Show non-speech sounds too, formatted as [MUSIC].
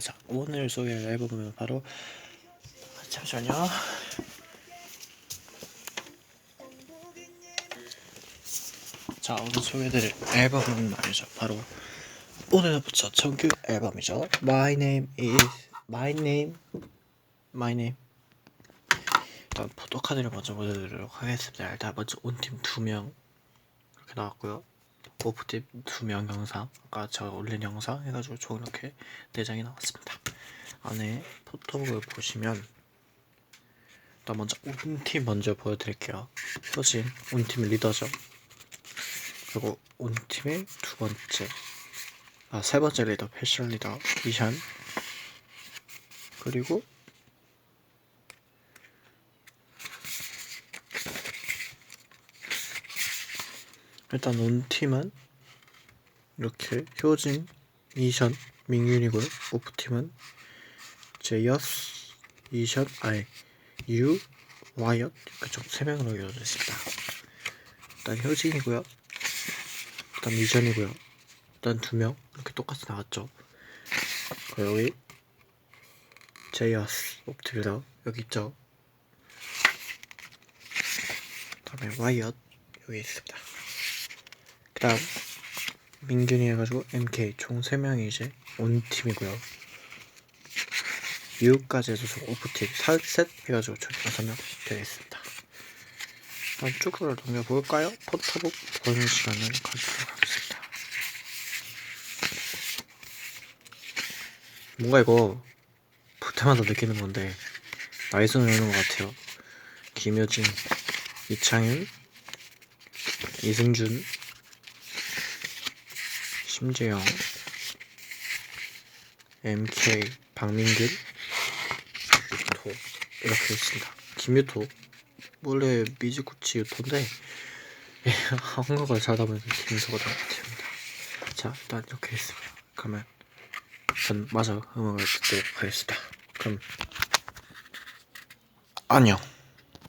자 오늘 소개할 앨범은 바로 아, 잠시만요. 자 오늘 소개해드릴 앨범은 말이죠. 바로 오늘부터 정규 앨범이죠. My name is My name My name. 일단 포토카드를 먼저 보여드리도록 하겠습니다. 일단 먼저 온팀 2명 이렇게 나왔고요 오프팁 두명 영상 아까 제가 올린 영상 해가지고 총 이렇게 네 장이 나왔습니다. 안에 포토북을 보시면 일단 먼저 온팀 먼저 보여드릴게요. 효진 온팀의 리더죠. 그리고 온팀의 두 번째 아 세 번째 리더 패션 리더 이샨 그리고 일단 온 팀은 이렇게 효진, 이션, 민균이고요. 오프 팀은 제이어스, 이션, 아이, 유, 와이엇 그쪽 세 명으로 이루어져 있습니다. 일단 효진이고요. 일단 이션이고요. 일단 두 명 이렇게 똑같이 나왔죠. 그리고 여기 제이어스, 오프 팀이다 여기 있죠. 그다음에 와이엇 여기 있습니다. 그다음 민균이 해가지고 MK 총 3명이 이제 온 팀이고요. 유까지 해서 총 오프팀 셋 해가지고 총 6명 되겠습니다. 쭉으로 넘겨볼까요? 포토북 보는 시간을 가지도록 하겠습니다. 뭔가 이거 볼 때마다 느끼는 건데 나이스는 오는 것 같아요. 김효진, 이창윤, 이승준, 심재영, MK, 박민균, 유토 이렇게 있습니다. 김유토 원래 미즈쿠치 유토인데 예, [LAUGHS] 한국어를 잘하다 보니까 김유토가 된것 같습니다. 자 일단 이렇게 있습니다. 그러면 전 마저 음악을 듣도록 하겠습니다. 그럼 안녕.